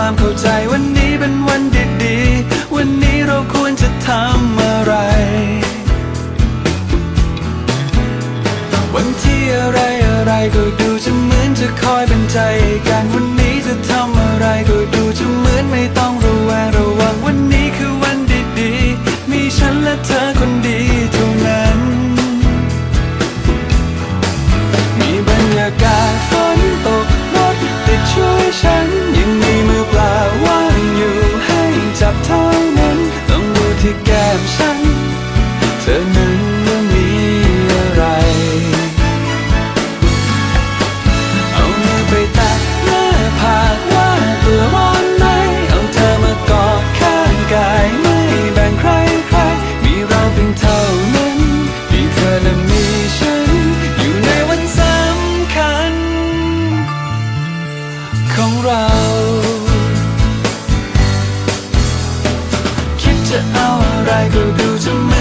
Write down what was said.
ความเข้าใจวันนี้เป็นวันดีๆ วันนี้เราควรจะทำอะไร วันที่อะไรอะไรก็ดูจะเหมือนจะคอยเป็นใจกันวันนี้จะทำอะไรก็ดูจะเหมือนไม่ต้องระแวงระวังวันนี้คือวันดีๆ มีฉันและเธอ มฉัน เธอนั้นว่ามีอะไร เอามือไปแตะหน้าผากว่าตัวร้อนไหม เอาเธอมากอดข้างกายไม่แบ่งใครใคร มีเราเพียงเท่านั้นมีเธอและมีฉัน อยู่ในวันสำคัญ ของเรา ก็ดูจะเหมื